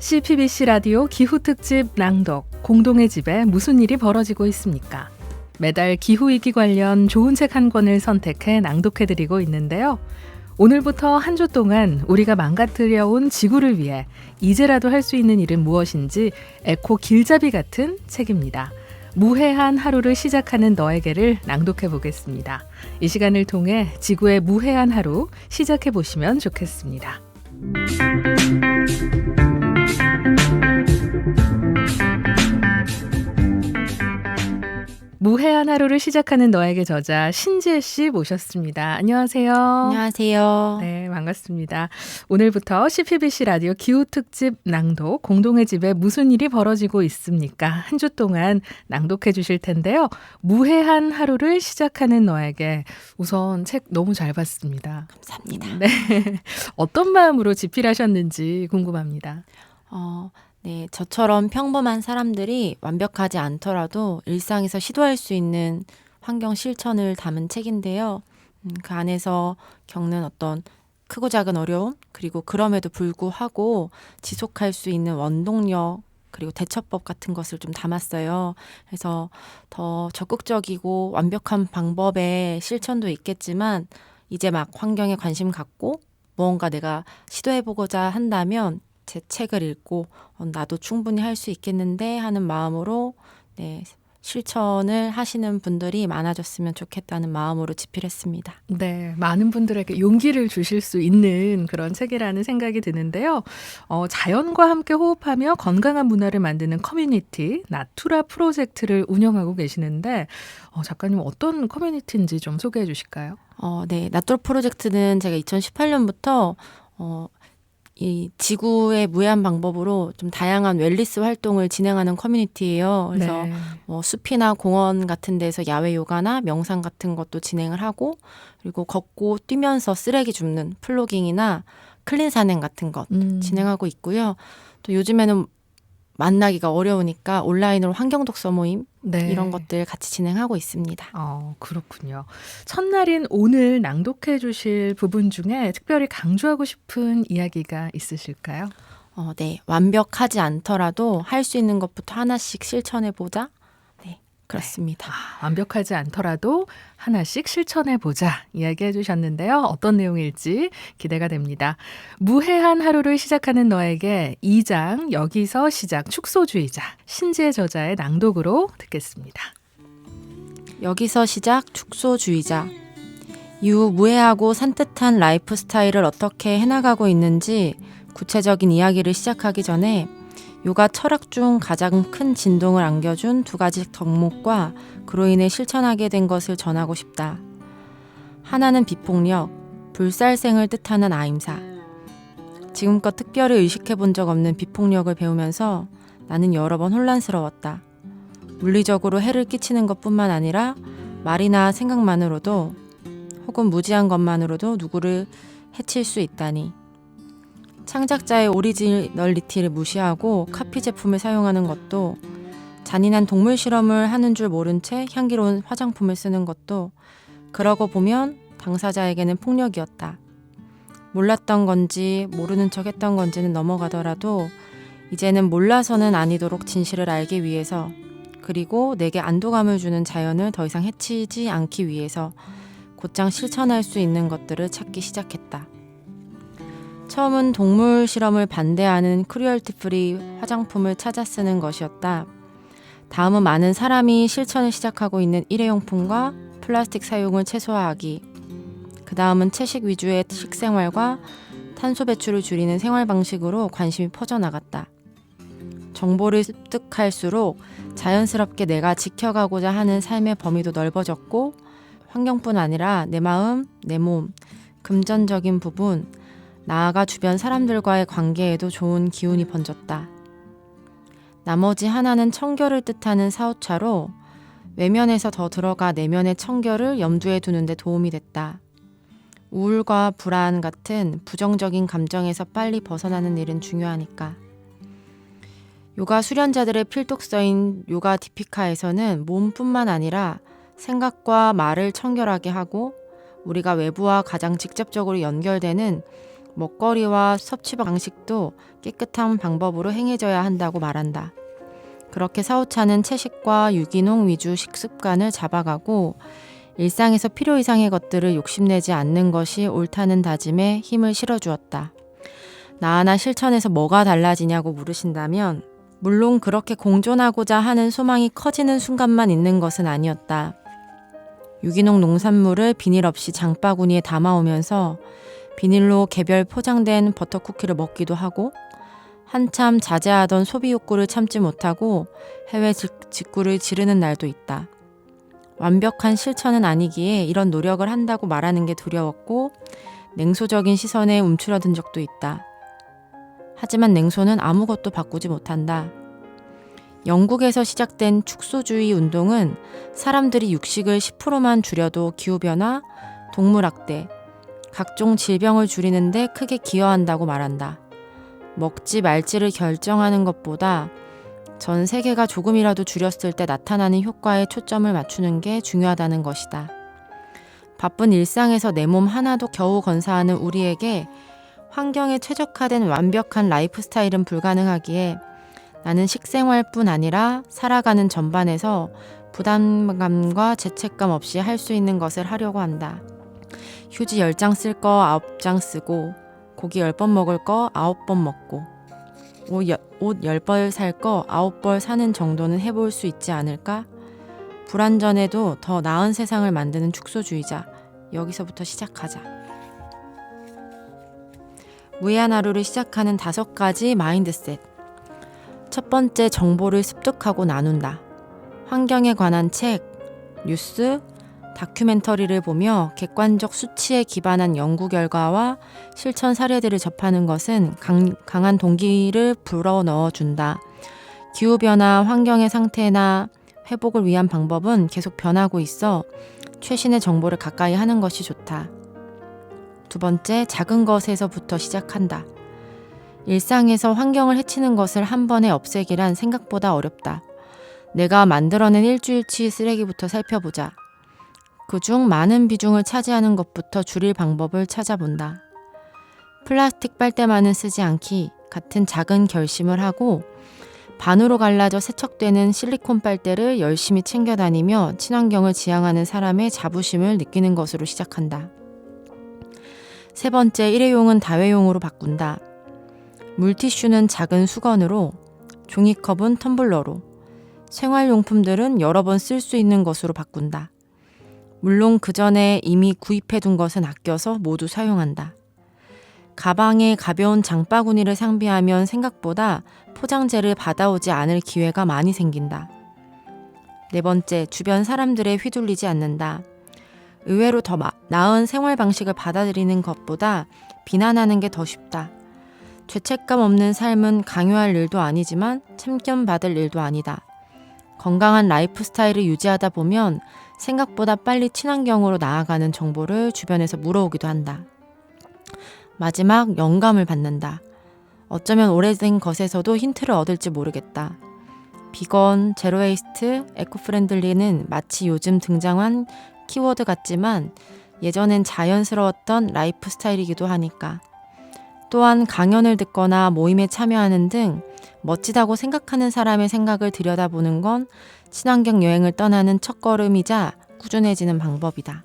CPBC 라디오 기후특집 낭독 공동의 집에 무슨 일이 벌어지고 있습니까? 매달 기후위기 관련 좋은 책 한 권을 선택해 낭독해드리고 있는데요. 오늘부터 한 주 동안 우리가 망가뜨려 온 지구를 위해 이제라도 할 수 있는 일은 무엇인지 에코 길잡이 같은 책입니다. 무해한 하루를 시작하는 너에게를 낭독해 보겠습니다. 이 시간을 통해 지구의 무해한 하루 시작해 보시면 좋겠습니다. 무해한 하루를 시작하는 너에게 저자 신지혜 씨 모셨습니다. 안녕하세요. 안녕하세요. 네, 반갑습니다. 오늘부터 CPBC 라디오 기후 특집 낭독 공동의 집에 무슨 일이 벌어지고 있습니까? 한 주 동안 낭독해 주실 텐데요. 무해한 하루를 시작하는 너에게 우선 책 너무 잘 봤습니다. 감사합니다. 네. 어떤 마음으로 집필하셨는지 궁금합니다. 어, 네, 저처럼 평범한 사람들이 완벽하지 않더라도 일상에서 시도할 수 있는 환경 실천을 담은 책인데요. 음, 그 안에서 겪는 어떤 크고 작은 어려움, 그리고 그럼에도 불구하고 지속할 수 있는 원동력, 그리고 대처법 같은 것을 좀 담았어요. 그래서 더 적극적이고 완벽한 방법의 실천도 있겠지만, 이제 막 환경에 관심 갖고 무언가 내가 시도해보고자 한다면 제 책을 읽고 어, 나도 충분히 할 수 있겠는데 하는 마음으로 네, 실천을 하시는 분들이 많아졌으면 좋겠다는 마음으로 집필했습니다. 네, 많은 분들에게 용기를 주실 수 있는 그런 책이라는 생각이 드는데요. 어, 자연과 함께 호흡하며 건강한 문화를 만드는 커뮤니티 나투라 프로젝트를 운영하고 계시는데 어, 작가님 어떤 커뮤니티인지 좀 소개해 주실까요? 어, 네, 나투라 프로젝트는 제가 2018년부터 어, 이 지구의 무해한 방법으로 좀 다양한 웰리스 활동을 진행하는 커뮤니티예요. 그래서 네. 뭐 숲이나 공원 같은 데서 야외 요가나 명상 같은 것도 진행을 하고 그리고 걷고 뛰면서 쓰레기 줍는 플로깅이나 클린 산행 같은 것 음, 진행하고 있고요. 또 요즘에는 만나기가 어려우니까 온라인으로 환경 독서 모임 네. 이런 것들 같이 진행하고 있습니다. 어, 그렇군요. 첫날인 오늘 낭독해 주실 부분 중에 특별히 강조하고 싶은 이야기가 있으실까요? 어, 네. 완벽하지 않더라도 할 수 있는 것부터 하나씩 실천해 보자. 네. 그렇습니다. 아, 완벽하지 않더라도 하나씩 실천해 보자 이야기해 주셨는데요. 어떤 내용일지 기대가 됩니다. 무해한 하루를 시작하는 너에게 2장 여기서 시작 축소주의자 신지의 저자의 낭독으로 듣겠습니다. 여기서 시작 축소주의자. 이후 무해하고 산뜻한 라이프 스타일을 어떻게 해나가고 있는지 구체적인 이야기를 시작하기 전에 요가 철학 중 가장 큰 진동을 안겨준 두 가지 덕목과 그로 인해 실천하게 된 것을 전하고 싶다. 하나는 비폭력, 불살생을 뜻하는 아임사. 지금껏 특별히 의식해 본 적 없는 비폭력을 배우면서 나는 여러 번 혼란스러웠다. 물리적으로 해를 끼치는 것뿐만 아니라 말이나 생각만으로도 혹은 무지한 것만으로도 누구를 해칠 수 있다니. 창작자의 오리지널리티를 무시하고 카피 제품을 사용하는 것도 잔인한 동물 실험을 하는 줄 모른 채 향기로운 화장품을 쓰는 것도 그러고 보면 당사자에게는 폭력이었다. 몰랐던 건지 모르는 척 했던 건지는 넘어가더라도 이제는 몰라서는 아니도록 진실을 알기 위해서 그리고 내게 안도감을 주는 자연을 더 이상 해치지 않기 위해서 곧장 실천할 수 있는 것들을 찾기 시작했다. 처음은 동물 실험을 반대하는 크루얼티 프리 화장품을 찾아 쓰는 것이었다. 다음은 많은 사람이 실천을 시작하고 있는 일회용품과 플라스틱 사용을 최소화하기. 그 다음은 채식 위주의 식생활과 탄소 배출을 줄이는 생활 방식으로 관심이 퍼져나갔다. 정보를 습득할수록 자연스럽게 내가 지켜가고자 하는 삶의 범위도 넓어졌고 환경뿐 아니라 내 마음, 내 몸, 금전적인 부분, 나아가 주변 사람들과의 관계에도 좋은 기운이 번졌다. 나머지 하나는 청결을 뜻하는 사오차로 외면에서 더 들어가 내면의 청결을 염두에 두는데 도움이 됐다. 우울과 불안 같은 부정적인 감정에서 빨리 벗어나는 일은 중요하니까. 요가 수련자들의 필독서인 요가 디피카에서는 몸뿐만 아니라 생각과 말을 청결하게 하고 우리가 외부와 가장 직접적으로 연결되는 먹거리와 섭취 방식도 깨끗한 방법으로 행해져야 한다고 말한다. 그렇게 사오차는 채식과 유기농 위주 식습관을 잡아가고 일상에서 필요 이상의 것들을 욕심내지 않는 것이 옳다는 다짐에 힘을 실어주었다. 나하나 실천에서 뭐가 달라지냐고 물으신다면 물론 그렇게 공존하고자 하는 소망이 커지는 순간만 있는 것은 아니었다. 유기농 농산물을 비닐 없이 장바구니에 담아오면서 비닐로 개별 포장된 버터쿠키를 먹기도 하고 한참 자제하던 소비 욕구를 참지 못하고 해외 직- 직구를 지르는 날도 있다. 완벽한 실천은 아니기에 이런 노력을 한다고 말하는 게 두려웠고 냉소적인 시선에 움츠러든 적도 있다. 하지만 냉소는 아무것도 바꾸지 못한다. 영국에서 시작된 축소주의 운동은 사람들이 육식을 10%만 줄여도 기후변화, 동물학대, 각종 질병을 줄이는데 크게 기여한다고 말한다. 먹지 말지를 결정하는 것보다 전 세계가 조금이라도 줄였을 때 나타나는 효과에 초점을 맞추는 게 중요하다는 것이다. 바쁜 일상에서 내 몸 하나도 겨우 건사하는 우리에게 환경에 최적화된 완벽한 라이프 스타일은 불가능하기에 나는 식생활뿐 아니라 살아가는 전반에서 부담감과 죄책감 없이 할 수 있는 것을 하려고 한다. 휴지 10장 쓸 거 9장 쓰고 고기 10번 먹을 거 9번 먹고 옷, 여, 옷 10벌 살 거 9벌 사는 정도는 해볼 수 있지 않을까? 불완전해도 더 나은 세상을 만드는 축소주의자. 여기서부터 시작하자. 무해한 하루를 시작하는 다섯 가지 마인드셋. 첫 번째, 정보를 습득하고 나눈다. 환경에 관한 책, 뉴스, 다큐멘터리를 보며 객관적 수치에 기반한 연구 결과와 실천 사례들을 접하는 것은 강, 강한 동기를 불어넣어 준다. 기후변화, 환경의 상태나 회복을 위한 방법은 계속 변하고 있어 최신의 정보를 가까이 하는 것이 좋다. 두 번째, 작은 것에서부터 시작한다. 일상에서 환경을 해치는 것을 한 번에 없애기란 생각보다 어렵다. 내가 만들어낸 일주일치 쓰레기부터 살펴보자. 그중 많은 비중을 차지하는 것부터 줄일 방법을 찾아본다. 플라스틱 빨대만은 쓰지 않기 같은 작은 결심을 하고 반으로 갈라져 세척되는 실리콘 빨대를 열심히 챙겨 다니며 친환경을 지향하는 사람의 자부심을 느끼는 것으로 시작한다. 세 번째, 일회용은 다회용으로 바꾼다. 물티슈는 작은 수건으로, 종이컵은 텀블러로, 생활용품들은 여러 번 쓸 수 있는 것으로 바꾼다. 물론 그 전에 이미 구입해둔 것은 아껴서 모두 사용한다. 가방에 가벼운 장바구니를 상비하면 생각보다 포장재를 받아오지 않을 기회가 많이 생긴다. 네 번째, 주변 사람들에 휘둘리지 않는다. 의외로 더 마- 나은 생활 방식을 받아들이는 것보다 비난하는 게 더 쉽다. 죄책감 없는 삶은 강요할 일도 아니지만 참견받을 일도 아니다. 건강한 라이프 스타일을 유지하다 보면 생각보다 빨리 친환경으로 나아가는 정보를 주변에서 물어오기도 한다. 마지막 영감을 받는다. 어쩌면 오래된 것에서도 힌트를 얻을지 모르겠다. 비건, 제로웨이스트, 에코프렌들리는 마치 요즘 등장한 키워드 같지만 예전엔 자연스러웠던 라이프 스타일이기도 하니까. 또한 강연을 듣거나 모임에 참여하는 등 멋지다고 생각하는 사람의 생각을 들여다보는 건 친환경 여행을 떠나는 첫걸음이자 꾸준해지는 방법이다.